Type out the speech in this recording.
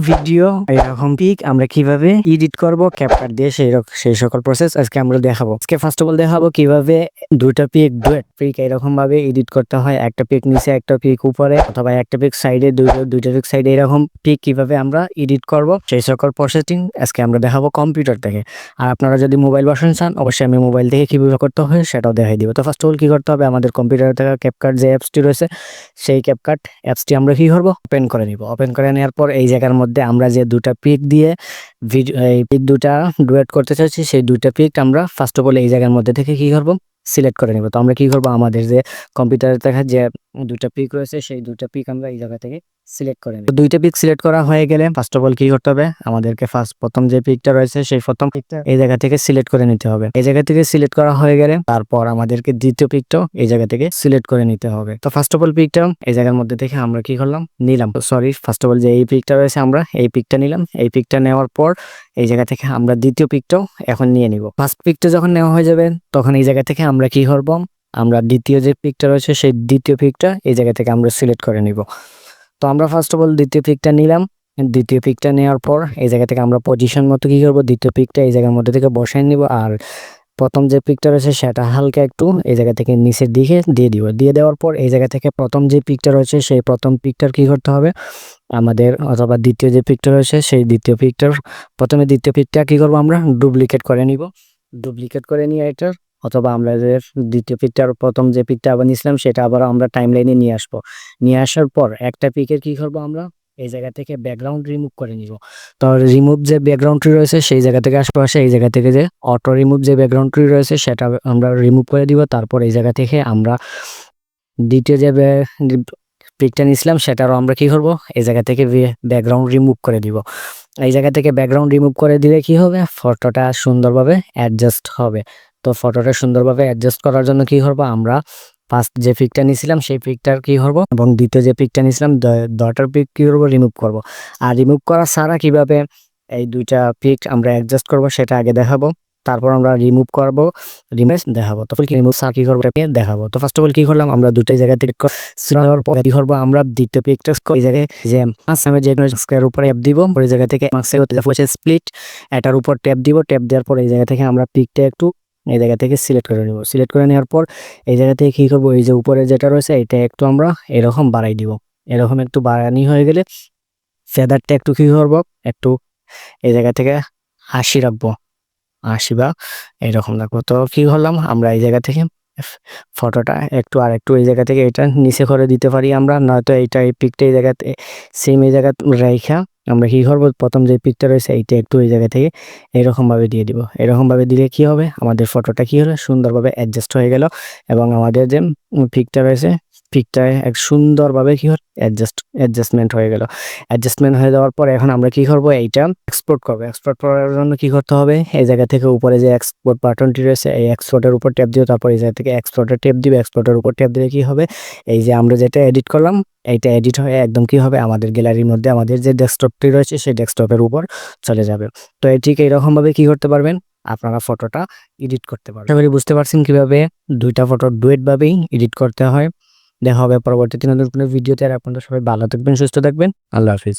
Video এরকম pick আমরা কীভাবে এডিট করব ক্যাপকাট দিয়ে সেই সেই সকল প্রসেস আজকে আমরা দেখাবো। আজকে ফার্স্ট অফ অল দেখাবো কীভাবে দুইটা পিক ডুয়েট পিক এরকম ভাবে এডিট করতে হয়। একটা পিক নিচে, একটা পিক উপরে অথবা একটা পিক সাইডে দুইটা দুইটা পিক সাইডে এরকম পিক কীভাবে আমরা এডিট করব। সেই সকল প্রসেসিং আজকে আমরা দেখাবো কম্পিউটার থেকে। আর আপনারা যদি মোবাইল ভার্সন চান, অবশ্যই আমি মোবাইল থেকে কীভাবে করতে হয় সেটাও দেখাই দিব। তো ফার্স্ট অল কি করতে হবে? আমাদের কম্পিউটার থেকে ক্যাপকাট যে অ্যাপসটি রয়েছে, সেই ক্যাপকাট অ্যাপসটি আমরা কি করব? ওপেন করে নিব। ওপেন করে নেওয়ার পর এই জায়গার মধ্যে আমরা যে দুটা পিক দিয়ে ভিডিও এই পিক দুটা ডুয়েট করতে চাইছি, সেই দুইটা পিক আমরা ফার্স্ট অফ অল এই জায়গার মধ্যে থেকে কি করব? সিলেক্ট করে নেব। তো আমরা কি করব? আমাদের যে কম্পিউটারে দেখা যে দুটা পিক রয়েছে, সেই দুটা পিক আমরা এই জায়গা থেকে সিলেক্ট করে নিব। দুইটা পিক সিলেক্ট করা হয়ে গেলে ফার্স্ট অফ অল কি করতে হবে? আমাদেরকে ফার্স্ট প্রথম যে পিকটা রয়েছে, সেই প্রথম পিকটা এই জায়গা থেকে সিলেক্ট করে নিতে হবে। এই জায়গা থেকে সিলেক্ট করা হয়ে গেলে তারপর আমাদেরকে দ্বিতীয় পিকটাও এই জায়গা থেকে সিলেক্ট করে নিতে হবে। তো ফার্স্ট অফ অল পিকটা এই জায়গার মধ্যে থেকে আমরা কি করলাম? নিলাম। সরি ফার্স্ট অফ অল যে এই পিকটা রয়েছে আমরা এই পিকটা নিলাম। এই পিকটা নেওয়ার পর এই জায়গা থেকে আমরা দ্বিতীয় পিকটাও এখন নিয়ে নিব। ফার্স্ট পিকটা যখন নেওয়া হয়ে যাবে, তখন এই জায়গা থেকে আমরা কি করব? আমরা দ্বিতীয় যে পিকটা রয়েছে, সেই দ্বিতীয় পিকটা এই জায়গা থেকে আমরা সিলেক্ট করে নিব। তো আমরা ফার্স্ট অফ অল দ্বিতীয় পিকটা নিলাম। দ্বিতীয় পিকটা নেওয়ার পর এই জায়গা থেকে আমরা পজিশন মতো কী করব? দ্বিতীয় পিকটা এই জায়গার মধ্যে থেকে বসাই নিব। আর প্রথম যে পিকটা রয়েছে সেটা হালকা একটু এই জায়গা থেকে নিচের দিকে দিয়ে দিব। দিয়ে দেওয়ার পর এই জায়গা থেকে প্রথম যে পিকটা রয়েছে সেই প্রথম পিকটার কি করতে হবে? আমাদের অথবা দ্বিতীয় যে পিকটা রয়েছে সেই দ্বিতীয় পিকটার প্রথমে দ্বিতীয় পিকটা কি করব আমরা? ডুপ্লিকেট করে নিব। ডুপ্লিকেট করে নিয়ে এটার অথবা আমরা যে দ্বিতীয় পিকটার প্রথম যে পিকটা আবার নিয়েছিলাম, সেটা আবার আমরা টাইম লাইনে নিয়ে আসব। নিয়ে আসার পর একটা পিকের কি করব আমরা? এই জায়গা থেকে ব্যাকগ্রাউন্ড রিমুভ করে নিব। তো রিমুভ যে ব্যাকগ্রাউন্ডটি রয়েছে, সেই জায়গা থেকে আশেপাশে এই জায়গা থেকে যে অটো রিমুভ যে ব্যাকগ্রাউন্ডটি রয়েছে, সেটা আমরা রিমুভ করে দিব। তারপর এই জায়গা থেকে আমরা দ্বিতীয় যে পিকটা নিয়েছিলাম, সেটারও আমরা কি করব? এই জায়গা থেকে ব্যাকগ্রাউন্ড রিমুভ করে দিব। এই জায়গা থেকে ব্যাকগ্রাউন্ড রিমুভ করে দিলে কি হবে? ফটোটা সুন্দরভাবে অ্যাডজাস্ট হবে। তো ফটোটা সুন্দরভাবে অ্যাডজাস্ট করার জন্য কি করব? আমরা ফার্স্ট যে পিকটা নিয়েছিলাম, সেই পিকটার কি করব? এবং দ্বিতীয় যে পিকটা নিয়েছিলাম দটার পিক কি করব? রিমুভ করব। আর রিমুভ করা ছাড়া কীভাবে এই দুইটা পিক আমরা অ্যাডজাস্ট করব, সেটা আগে দেখাবো। তারপর আমরা রিমুভ করব রিমেস দেখাবো। তো রিমুভ ছাড়া কি করব? দেখাবো। তো ফার্স্ট অফ অল কি করলাম? আমরা দুটাই জায়গা থেকে কি করব? আমরা দ্বিতীয় পিকটা এই জায়গায় যে মাস আমি যে স্কোয়ার উপরে অ্যাপ দিব ওই জায়গা থেকে স্প্লিট এটার উপর ট্যাপ দিব। ট্যাপ দেওয়ার পর এই জায়গা থেকে আমরা পিকটা একটু এই জায়গা থেকে সিলেক্ট করে নেব। সিলেক্ট করে নেওয়ার পর এই জায়গা থেকে কী করব? এই যে উপরে যেটা রয়েছে, এটা একটু আমরা এরকম বাড়াই দিব। এরকম একটু বাড়ানি হয়ে গেলে ফেদারটা একটু কী করব? একটু এই জায়গা থেকে হাসি রাখব। হাসি বা এরকম রাখব। তো কী করলাম? আমরা এই জায়গা থেকে ফটোটা একটু আর একটু এই জায়গা থেকে এটা নিচে করে দিতে পারি আমরা। নয়তো এইটা এই পিকটা এই জায়গাতে সেম এই জায়গা রেখা আমরা কি করব? প্রথম যে পিকটা রয়েছে, এইটা একটু ওই জায়গা থেকে এরকমভাবে দিয়ে দিব। এরকমভাবে দিলে কি হবে? আমাদের ফটোটা কি হলো? সুন্দরভাবে অ্যাডজাস্ট হয়ে গেল এবং আমাদের যে পিকটা রয়েছে পিকটা এক সুন্দরভাবে কি অ্যাডজাস্ট অ্যাডজাস্টমেন্ট হয়ে গেল। অ্যাডজাস্টমেন্ট হয়ে যাওয়ার পর এখন আমরা কি করব, এইটা এক্সপোর্ট করব। এক্সপোর্ট করার জন্য কি করতে হবে, এই জায়গা থেকে উপরে যে এক্সপোর্ট বাটনটি রয়েছে, এই এক্সপোর্টের উপর ট্যাপ দিও, তারপর এই জায়গা থেকে এক্সপোর্টের ট্যাপ দিবে এক্সপোর্টের উপর ট্যাপ দিলে কি হবে, এই যে আমরা যেটা এডিট করলাম, এইটা এডিট হয়ে একদম কি হবে, আমাদের গ্যালারির মধ্যে আমাদের যে ডেস্কটপটি রয়েছে, সেই ডেস্কটপের উপর চলে যাবে। তো এই ঠিক এইরকমভাবে কি করতে পারবেন, আপনারা ফটোটা এডিট করতে পারবেন। বুঝতে পারছেন কীভাবে দুইটা ফটো ডুয়েটভাবেই এডিট করতে হয়। দেখা হবে পরবর্তী কোনো ভিডিওতে। আর আপনারা সবাই ভালো থাকবেন সুস্থ থাকবেন। আল্লাহ হাফিজ।